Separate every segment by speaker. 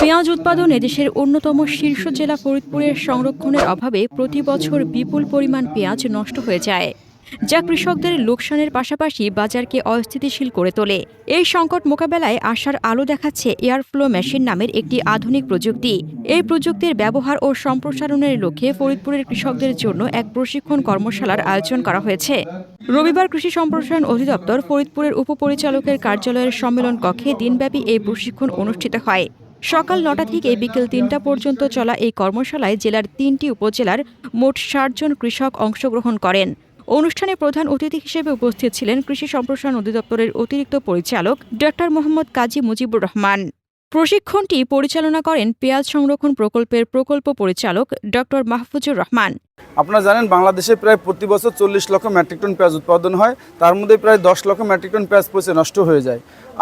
Speaker 1: পেঁয়াজ উৎপাদনে দেশের অন্যতম শীর্ষ জেলা ফরিদপুরের সংরক্ষণের অভাবে প্রতি বছর বিপুল পরিমাণ পেঁয়াজ নষ্ট হয়ে যায়। যা কৃষকদের লোকসানের পাশাপাশি বাজারকে অস্থিতিশীল করে তোলে। এই সংকট মোকাবেলায় আশার আলো দেখাচ্ছে এয়ারফ্লো মেশিন নামের একটি আধুনিক প্রযুক্তি। এই প্রযুক্তির ব্যবহার ও সম্প্রসারণের লক্ষ্যে ফরিদপুরের কৃষকদের জন্য এক প্রশিক্ষণ কর্মশালার আয়োজন করা হয়েছে। রবিবার কৃষি সম্প্রসারণ অধিদপ্তর ফরিদপুরের উপপরিচালকের কার্যালয়ের সম্মেলন কক্ষে দিনব্যাপী এই প্রশিক্ষণ অনুষ্ঠিত হয়। সকাল নটা থেকে বিকেল তিনটা পর্যন্ত চলা এই কর্মশালায় জেলার তিনটি উপজেলার মোট ষাট জন কৃষক অংশগ্রহণ করেন। অনুষ্ঠানে প্রধান অতিথি হিসেবে উপস্থিত ছিলেন কৃষি সম্প্রসারণ অধিদপ্তরের অতিরিক্ত পরিচালক ডক্টর মোহাম্মদ কাজী মুজিবুর রহমান। প্রশিক্ষণটি পরিচালনা করেন পেঁয়াজ সংরক্ষণ প্রকল্পের প্রকল্প পরিচালক ডক্টর মাহফুজুর রহমান।
Speaker 2: আপনারা জানেন, বাংলাদেশে প্রায় প্রতি বছর চল্লিশ লক্ষ মেট্রিক টন পেঁয়াজ উৎপাদন হয়। তার মধ্যে প্রায় দশ লক্ষ মেট্রিক টন পেঁয়াজ পচে নষ্ট হয়ে যায়।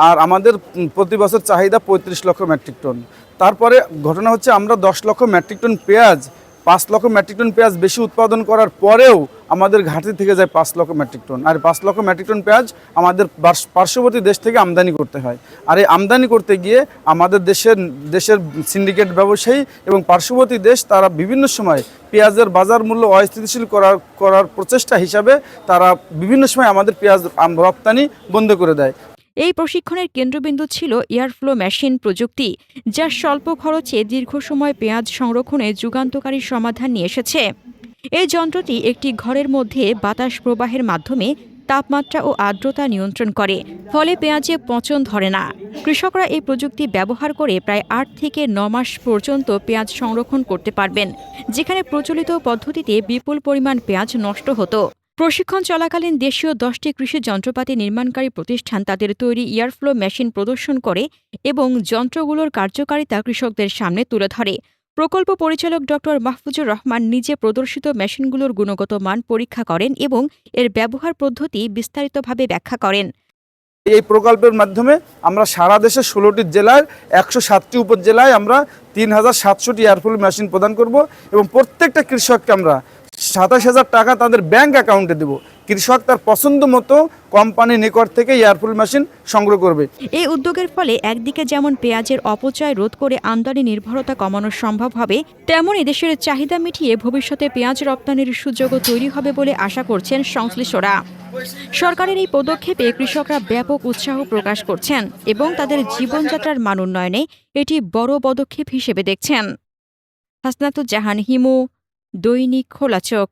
Speaker 2: আর আমাদের প্রতি বছর চাহিদা পঁয়ত্রিশ লক্ষ মেট্রিক টন। তারপরে ঘটনা হচ্ছে, আমরা দশ লক্ষ মেট্রিক টন পেঁয়াজ পাঁচ লক্ষ মেট্রিক টন পেঁয়াজ বেশি উৎপাদন করার পরেও আমাদের ঘাটতি থেকে যায় পাঁচ লক্ষ মেট্রিক টন আর পাঁচ লক্ষ মেট্রিক টন পেঁয়াজ আমাদের পার্শ্ববর্তী দেশ থেকে আমদানি করতে হয়। আর এই আমদানি করতে গিয়ে আমাদের দেশের দেশের সিন্ডিকেট ব্যবসায়ী এবং পার্শ্ববর্তী দেশ তারা বিভিন্ন সময় পেঁয়াজের বাজার মূল্য অস্থিতিশীল করার করার প্রচেষ্টা হিসাবে তারা বিভিন্ন সময় আমাদের পেঁয়াজ রপ্তানি বন্ধ করে দেয়।
Speaker 1: এই প্রশিক্ষণের কেন্দ্রবিন্দু ছিল এয়ারফ্লো মেশিন প্রযুক্তি, যা স্বল্প খরচে দীর্ঘ সময় পেঁয়াজ সংরক্ষণে যুগান্তকারী সমাধান নিয়ে এসেছে। এই যন্ত্রটি একটি ঘরের মধ্যে বাতাস প্রবাহের মাধ্যমে তাপমাত্রা ও আর্দ্রতা নিয়ন্ত্রণ করে, ফলে পেঁয়াজে পচন ধরে না। কৃষকরা এই প্রযুক্তি ব্যবহার করে প্রায় আট থেকে ন মাস পর্যন্ত পেঁয়াজ সংরক্ষণ করতে পারবেন, যেখানে প্রচলিত পদ্ধতিতে বিপুল পরিমাণ পেঁয়াজ নষ্ট হতো। প্রশিক্ষণ চলাকালীন দেশীয় দশটি কৃষি যন্ত্রপাতি নির্মাণকারী প্রতিষ্ঠান তাদের তৈরি এয়ারফ্লো মেশিন প্রদর্শন করে এবং যন্ত্রগুলোর কার্যকারিতা কৃষকদের সামনে তুলে ধরে। প্রকল্প পরিচালক ডক্টর মাহফুজুর রহমান নিজে প্রদর্শিত মেশিনগুলোর গুণগত মান পরীক্ষা করেন এবং এর ব্যবহার পদ্ধতি বিস্তারিতভাবে ব্যাখ্যা করেন।
Speaker 2: এই প্রকল্পের মাধ্যমে আমরা সারা দেশের ষোলোটি জেলার একশো সাতটি উপজেলায় আমরা তিন হাজার সাতশোটি এয়ারফুল মেশিন প্রদান করব এবং প্রত্যেকটা কৃষককে আমরা সাতাশ হাজার টাকা তাদের ব্যাংক অ্যাকাউন্টে দেব। কৃষক তার পছন্দ মতো কোম্পানির নিকট থেকে এয়ারফুল মেশিন সংগ্রহ করবে।
Speaker 1: এই উদ্যোগের ফলে একদিকে যেমন পেঁয়াজের অপচয় রোধ করে আমদানি নির্ভরতা কমানো সম্ভব হবে তেমনই দেশের চাহিদা মিটিয়ে ভবিষ্যতে পেঁয়াজ রপ্তানির সুযোগও তৈরি হবে বলে আশা করছেন সংশ্লিষ্টরা। সরকারের এই পদক্ষেপে কৃষকরা ব্যাপক উৎসাহ প্রকাশ করছেন এবং তাদের জীবনযাত্রার মান উন্নয়নে এটি বড় পদক্ষেপ হিসেবে দেখছেন। হাসনাতুজ্জাহান, হিমু দৈনিক খোলা চোখ